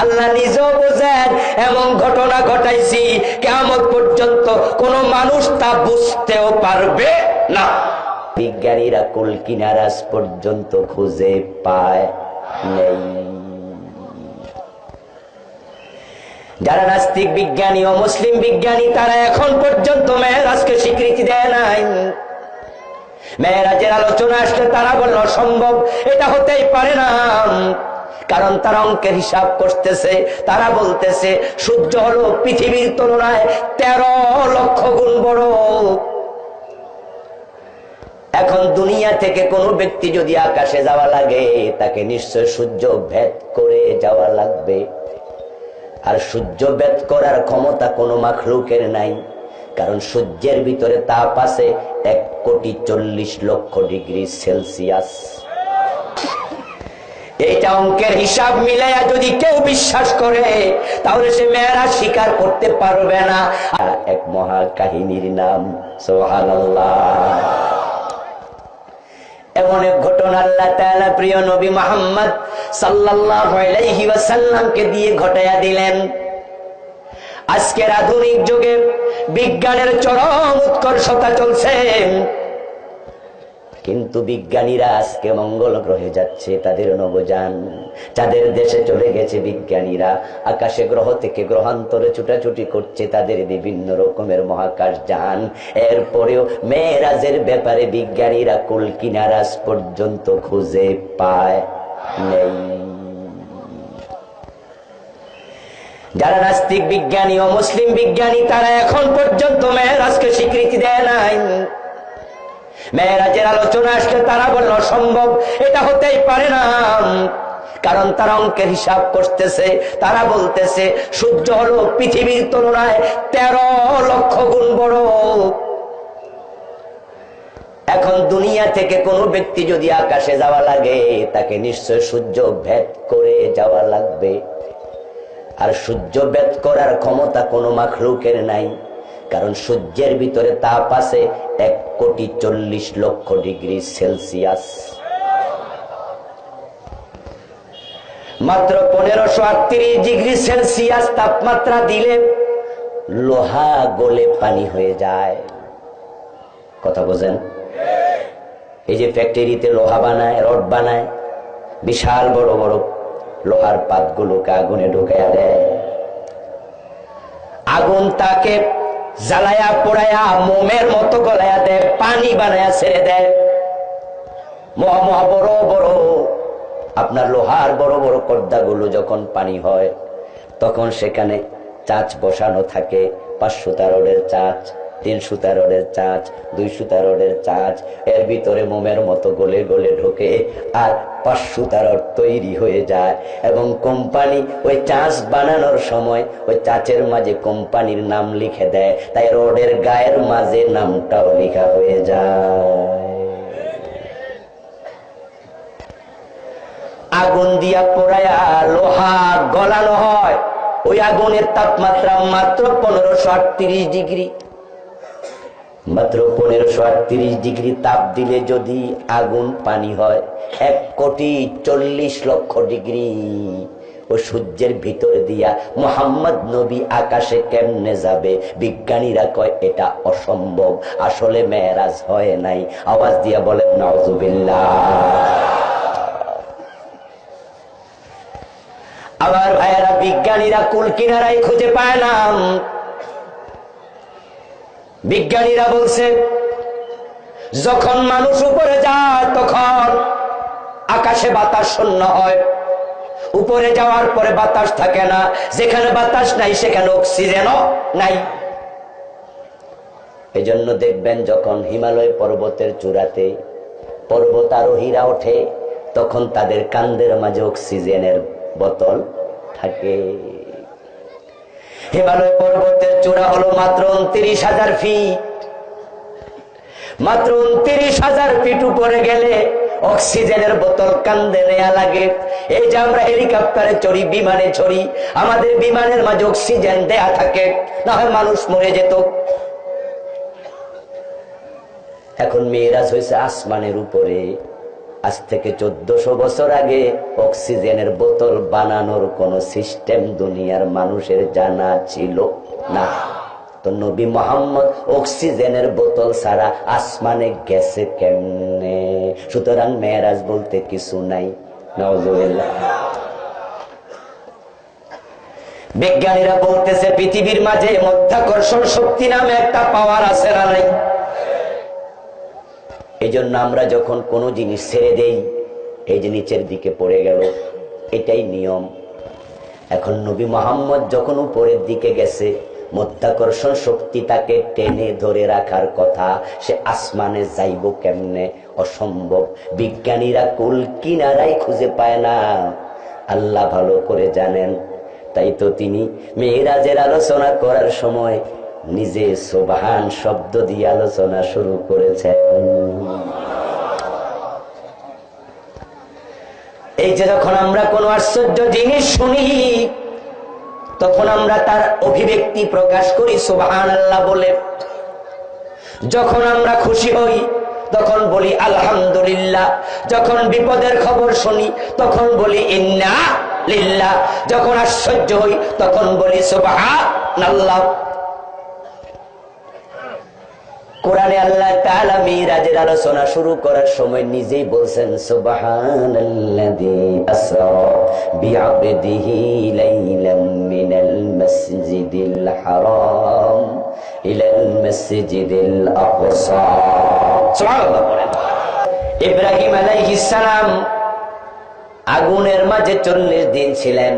আল্লাহ নিজেও বোঝেন, এমন ঘটনা ঘটাইছি কেমন পর্যন্ত কোন মানুষ তা বুঝতেও পারবে না। বিজ্ঞানীরা কুল কিনারাজ পর্যন্ত খুঁজে পায় নেই। যারা নাস্তিক বিজ্ঞানী ও মুসলিম বিজ্ঞানী, তারা এখন পর্যন্ত মেয়েরাজকে স্বীকৃতি দেয় নাই। মেয়েরাজের আলোচনা আসলে তারা বলল সম্ভব এটা হতেই পারে না। কারণ তারা অঙ্কের হিসাব করতেছে। তারা বলতেছে, সূর্য হলো পৃথিবীর তুলনায় তেরো লক্ষ গুণ বড়। এখন দুনিয়া থেকে কোনো ব্যক্তি যদি আকাশে যাওয়া লাগে, তাকে নিশ্চয় সূর্য ভেদ করে যাওয়া লাগবে। আর সূর্য ভেদ করার ক্ষমতা কোনো মাখলুকের নাই, কারণ সূর্যের ভিতরে তাপ আছে এক কোটি চল্লিশ লক্ষ ডিগ্রি সেলসিয়াস। এইটা অঙ্কের হিসাব মিলাইয়া যদি কেউ বিশ্বাস করে, তাহলে সে মেয়েরা স্বীকার করতে পারবে না। আর এক মহা কাহিনীর নাম এমন এক ঘটনা আল্লাহ তাআলা প্রিয় নবী মোহাম্মদ সাল্লাল্লাহু আলাইহি দিয়ে ঘটাইয়া দিলেন। আজকের আধুনিক যুগে বিজ্ঞানের চরম উৎকর্ষতা চলছে। কিন্তু বিজ্ঞানীরা আজকে মঙ্গল গ্রহে যাচ্ছে, তাদের নবযান। যাদের দেশে চলে গেছে বিজ্ঞানীরা, আকাশে গ্রহ থেকে গ্রহান্তরে ছুটাছুটি করছে তাদের বিভিন্ন রকমের মহাকাশ যান। এরপরেও মেয়েরাজের ব্যাপারে বিজ্ঞানীরা কুল কিনারাজ পর্যন্ত খুঁজে পায় নেই। যারা নাস্তিক বিজ্ঞানী ও মুসলিম বিজ্ঞানী, তারা এখন পর্যন্ত মেয়েরাজকে স্বীকৃতি দেয় নাই। মেয়েরাজের আলোচনা আসলে তারা বলল, অসম্ভব, এটা হতেই পারে না। কারণ তারা অঙ্কের হিসাব করতেছে, তারা বলতেছে, সূর্য হলো পৃথিবীর তুলনায় তেরো লক্ষ গুণ বড়। এখন দুনিয়া থেকে কোনো ব্যক্তি যদি আকাশে যাওয়া লাগে, তাকে নিশ্চয় সূর্য ভেদ করে যাওয়া লাগবে। আর সূর্য ভেদ করার ক্ষমতা কোনো মাখলুকের নাই। কারণ সূর্যের ভিতরে তাপ আছে এক কোটি চল্লিশ লক্ষ ডিগ্রি সেলসিয়াস। মাত্র পনেরোশো আটত্রিশ ডিগ্রি সেলসিয়াস তাপমাত্রা দিলে লোহা গলে পানি হয়ে যায়। কথা বোঝেন? এই যে ফ্যাক্টরিতে লোহা বানায়, রড বানায়, বিশাল বড় বড় লোহার পাতগুলোকে আগুনে ঢুকাইয়া দেয়। আগুন তাকে জ্বালায়া পোড়ায়া মোমের মতো গলায়া দেয় পানি বানায়া ছেড়ে দেয় মহা বড় বড়, আপনার লোহার বড় বড় পর্দাগুলো যখন পানি হয়, তখন সেখানে চাচ বসানো থাকে, পাঁচশো তারের চাচ। তিন সুতা রোডের চাচ দুই সুতা রোডের চাচ এর ভিতরে মোমের মতো গলে গলে ঢোকে আর পাঁচ সুতা রড তৈরি হয়ে যায়। এবং কোম্পানি ওই চাষ বানানোর সময় ওই চাচের মাঝে কোম্পানির নাম লিখে দেয়। তাই রোডের গায়ের মাঝে নামটাও লেখা হয়ে যায়। আগুন দিয়া পোড়ায়া লোহা গলানো হয়। ওই আগুনের তাপমাত্রা মাত্র পনেরোশো ডিগ্রি। মাত্র পনেরোশো আটত্রিশ ডিগ্রি তাপ দিলে যদি আগুন পানি হয়, এক কোটি চল্লিশ লক্ষ ডিগ্রি। ও সূর্যের ভিতরে দিয়া মোহাম্মদ নবী আকাশে কেমনে যাবে? বিজ্ঞানীরা কয়, এটা অসম্ভব। আসলে মেয়েরাজ হয় নাই। আওয়াজ দিয়া বলেন নজুবিল্লা আবার ভাইয়েরা, বিজ্ঞানীরা কুল কিনারাই খুঁজে পায় না। বিজ্ঞানীরা বলছে, যখন মানুষ উপরে যায়, তখন আকাশে বাতাস শূন্য হয়। উপরে যাওয়ার পরে বাতাস থাকে না। যেখানে বাতাস নাই, সেখানে অক্সিজেনও নাই। এই জন্য দেখবেন, যখন হিমালয় পর্বতের চূড়াতে পর্বতারোহীরা ওঠে, তখন তাদের কান্দের মাঝে অক্সিজেনের বোতল থাকে। হিমালয় পর্বতের চূড়া হলো মাত্র উনত্রিশ হাজার ফিট মাত্র উনত্রিশ হাজার ফিট উপরে গেলে অক্সিজেনের বোতল কান্দে নেয়া লাগে। এই যে আমরা হেলিকপ্টারে চড়ি, বিমানে চড়ি, আমাদের বিমানের মাঝে অক্সিজেন দেয়া থাকে, না হয় মানুষ মরে যেত। এখন মেয়েরাজ হয়েছে আসমানের উপরে। আজ থেকে চোদ্দশো বছর আগে অক্সিজেনের বোতল বানানোর কোন সিস্টেম দুনিয়ার মানুষের জানা ছিল না। তো নবী মোহাম্মদ অক্সিজেনের বোতল ছাড়া আসমানে গেছে কেমনে? সুতরাং মেয়েরাজ বলতে কিছু নাই। বিজ্ঞানীরা বলতেছে, পৃথিবীর মাঝে মধ্যাকর্ষণ শক্তি নামে একটা পাওয়ার আছে না নাই? এই জন্য আমরা যখন কোনো জিনিস ছেড়ে দেই, এই যে নিচের দিকে পড়ে গেল, এটাই নিয়ম। এখন নবী মোহাম্মদ যখন উপরের দিকে গেছে, মধ্যাকর্ষণ শক্তি তাকে টেনে ধরে রাখার কথা, সে আসমানে যাইব কেমনে? অসম্ভব। বিজ্ঞানীরা কুল কিনারাই খুঁজে পায় না। আল্লাহ ভালো করে জানেন। তাই তো তিনি মেয়েরাজের আলোচনা করার সময় নিজে সোবাহান শব্দ দিয়ে আলোচনা শুরু করেছেন। এই যে যখন আমরা কোন আশ্চর্য জিনিস শুনি, তখন আমরা তার অভিব্যক্তি প্রকাশ করি সোবাহান আল্লাহ বলে। যখন আমরা খুশি হই, তখন বলি, আলহামদুলিল্লাহ। যখন বিপদের খবর শুনি, তখন বলি, ইন্না লিল্লাহ। যখন আশ্চর্য হই, তখন বলি আল্লাহ কোরআনে আল্লাহ তাআলা মিরাজের আলোচনা শুরু করার সময় নিজেই বলছেন, সুবহানাল্লাযী আসরা বিআবদিহি লাইলাম মিনাল মাসজিদিল হারাম ইলাল মাসজিদিল আকসা। সুবহানাল্লাহ ইব্রাহিম আলাইহিস সালাম আগুনের মাঝে চল্লিশ দিন ছিলেন।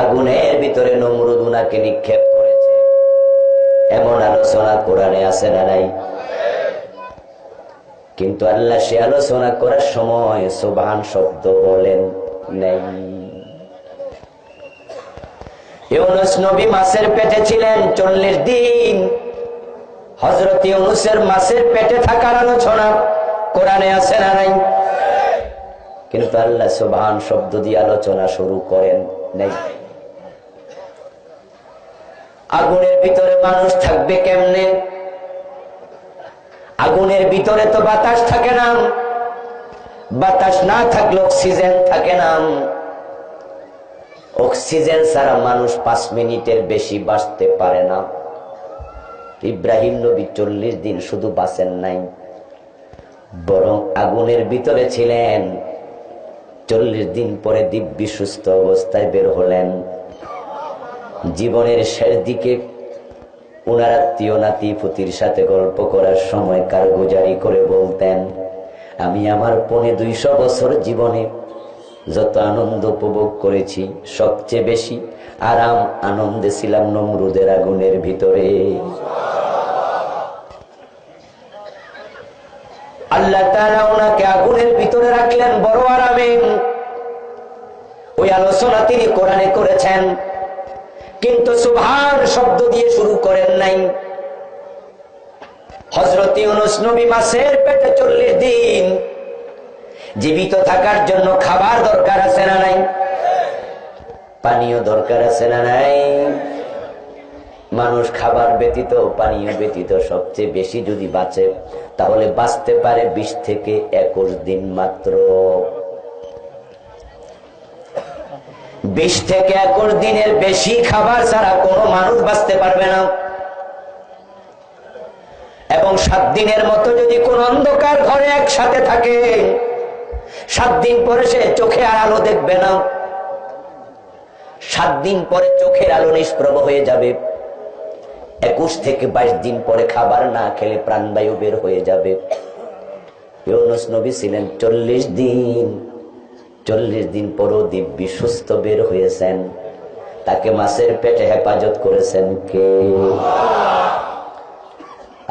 আগুনের ভিতরে নমরুদ উনাকে নিক্ষেপ এমন আলোচনা কোরআনে আছে না নাই? কিন্তু আল্লাহ সে আলোচনা করার সময় সুবান শব্দ বলেন, নেই। নবী মাসের পেটে ছিলেন চল্লিশ দিন। হজরত ইউনুসের মাসের পেটে থাকার আলোচনা কোরআনে আছে না নাই? কিন্তু আল্লাহ সুবান শব্দ দিয়ে আলোচনা শুরু করেন, নেই। আগুনের ভিতরে মানুষ থাকবে কেমনে? আগুনের ভিতরে তো বাতাস থাকে না। বাতাস না থাকলে অক্সিজেন থাকে না। অক্সিজেন ছাড়া মানুষ পাঁচ মিনিটের বেশি বাঁচতে পারে না। ইব্রাহিম নবী চল্লিশ দিন শুধু বাঁচেন নাই, বরং আগুনের ভিতরে ছিলেন। চল্লিশ দিন পরে দিব্যি সুস্থ অবস্থায় বের হলেন। জীবনের শেষ দিকে ওনার আত্মীয় নাতি পুতির সাথে গল্প করার সময় কারগুজারি করে বলতেন, আমি আমার পনে দুইশো বছর জীবনে যত আনন্দ উপভোগ করেছি, সবচেয়ে বেশি আরাম, আনন্দে ছিলাম নমরুদের আগুনের ভিতরে। আল্লাহ তাআলা ওনাকে আগুনের ভিতরে রাখলেন বড় আরামে। ওই আলোচনা তিনি কোরআনে করেছেন কিন্তু সুভার শব্দ দিয়ে শুরু করেন নাই। হজরত ইউনুস নবী মাসের পেটে চল্লিশ দিন জীবিত থাকার জন্য খাবার দরকার আছে না নাই? পানীয় দরকার আছে না নাই? মানুষ খাবার ব্যতীত, পানীয় ব্যতীত সবচেয়ে বেশি যদি বাঁচে, তাহলে বাঁচতে পারে বিশ থেকে একুশ দিন মাত্র। বিশ থেকে একুশ দিনের বেশি খাবার ছাড়া কোনো মানুষ বাঁচতে পারবে না। এবং সাত দিনের মতো যদি কোন অন্ধকার ঘরে একসাথে থাকে, সাত দিন পরে সে চোখে আর আলো দেখবে না। সাত দিন পরে চোখের আলো নিষ্প্রভ হয়ে যাবে। একুশ থেকে বাইশ দিন পরে খাবার না খেলে প্রাণবায়ু বের হয়ে যাবে। ছিলেন চল্লিশ দিন। চল্লিশ দিন পরও দিব্যি সুস্থ বের হয়েছেন। তাকে মাসের পেটে হেফাজত করেছেন কে?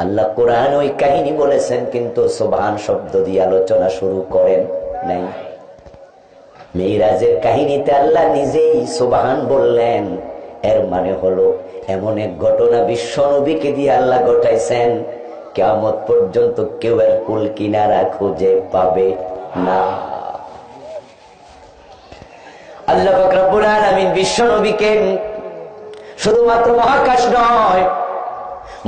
আল্লাহ কোরআন ওই কাহিনী বলেছেন, কিন্তু সোবান শব্দ দিয়ে আলোচনা শুরু করেন নাই। মেয়েরাজের কাহিনীতে আল্লাহ নিজেই সোবাহান বললেন, এর মানে হলো এমন এক ঘটনা বিশ্ব নবীকে দিয়ে আল্লাহ ঘটাইছেন কেমত পর্যন্ত কেউ এর কুল কিনারা খুঁজে পাবে না। আল্লাহ ফকরাবুল আলমিন বিশ্ব নবীকে শুধুমাত্র মহাকাশ নয়,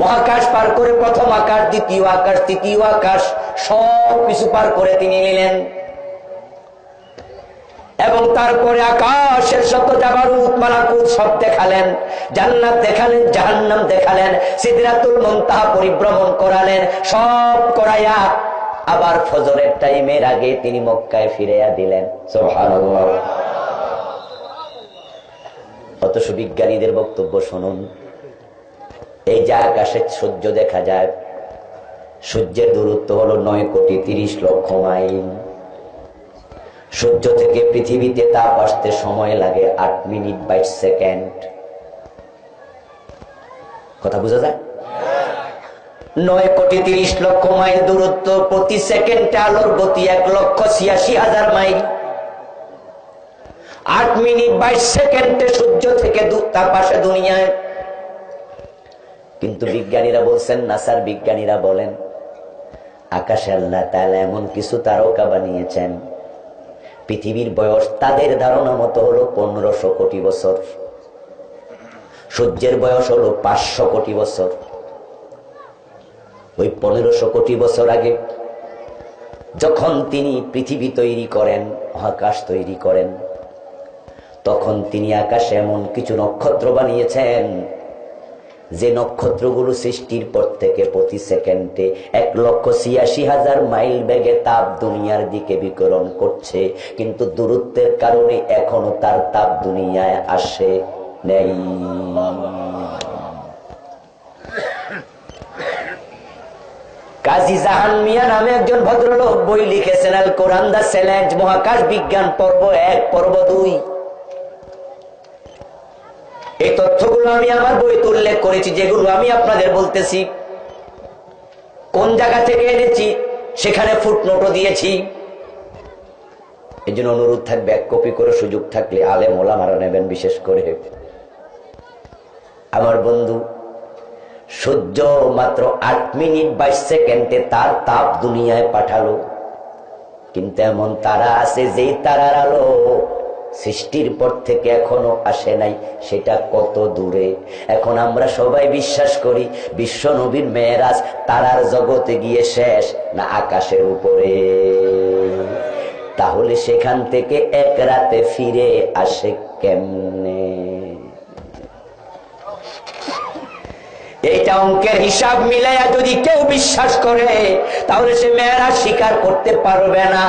মহাকাশ পার করে প্রথম আকাশ, দ্বিতীয় আকাশ, তৃতীয় আকাশ, সব কিছু পার করে তিনি নিলেন। এবং তারপরে আকাশের শত জাবারুত মালাকুত সব দেখালেন, জান্নাত দেখালেন, জাহান্নাম দেখালেন, সিদরাতুল মুনতাহা পরিভ্রমণ করালেন, সব করাইয়া আবার ফজরের টাইমের আগে তিনি মক্কায় ফিরাইয়া দিলেন। সুবহানাল্লাহ। অথচ বিজ্ঞানীদের বক্তব্য শুনুন। এই যে আকাশে সূর্য দেখা যায়, সূর্যের দূরত্ব হলো নয় কোটি তিরিশ লক্ষ মাইল। সূর্য থেকে পৃথিবীতে তাপ আসতে সময় লাগে আট মিনিট বাইশ সেকেন্ড। কথা বোঝা যায়? নয় কোটি তিরিশ লক্ষ মাইল দূরত্ব প্রতি সেকেন্ডে আলোর গতি এক লক্ষ ছিয়াশি হাজার মাইল। আট মিনিট বাইশ সেকেন্ডে সূর্য থেকে তাপ আসে দুনিয়ায়। কিন্তু বিজ্ঞানীরা বলছেন নাসার বিজ্ঞানীরা বলেন, আকাশে আল্লাহ তাআলা এমন কিছু তারকা বানিয়েছেন, পৃথিবীর বয়স তাদের ধারণা মতো হলো পনেরোশো কোটি বছর। সূর্যের বয়স হলো পাঁচশো কোটি বছর। ওই পনেরোশো কোটি বছর আগে যখন তিনি পৃথিবী তৈরি করেন, মহাকাশ তৈরি করেন তখন তিনি আকাশে এমন কিছু নক্ষত্র বানিয়েছেন যে নক্ষত্রগুলো সৃষ্টির পর থেকে প্রতি সেকেন্ডে এক লক্ষ ছিয়াশি হাজার মাইল বেগে তাপ দুনিয়ার দিকে বিকরণ করছে। কিন্তু দূরত্বের কারণে এখনও তার তাপ দুনিয়ায় আসে নেই। কাজী জাহান মিয়া নামে একজন ভদ্রলোক বই লিখেছেন আল কোরআন দা চ্যালেঞ্জ মহাকাশ বিজ্ঞান পর্ব এক, পর্ব দুই। এই তথ্যগুলো আমি আমার বইতে উল্লেখ করেছি, যেগুলো আমি আপনাদের বলতেছি। কোন জায়গা থেকে এনেছি? সেখানে ফুটনোটও দিয়েছি। এই জন্য অনুরোধ থাকবে, এক কপি করে সুযোগ থাকলে আলে মোলা মারা নেবেন বিশেষ করে। আমার বন্ধু, সূর্য মাত্র আট মিনিট বাইশ সেকেন্ডে তার তাপ দুনিয়ায় পাঠালো। কিন্তু এমন তারা আছে যেই তারার আলো সৃষ্টির পর থেকে এখনও আসে নাই, সেটা কত দূরে? এখন আমরা সবাই বিশ্বাস করি, বিশ্ব নবীর মেয়েরাজ তারার জগতে গিয়ে শেষ, না আকাশের উপরে। তাহলে সেখান থেকে এক রাতে ফিরে আসে কেমনে? এইটা অঙ্কের হিসাব মিলাইয়া যদি কেউ বিশ্বাস করে, তাহলে সে মেয়েরা স্বীকার করতে পারবে না।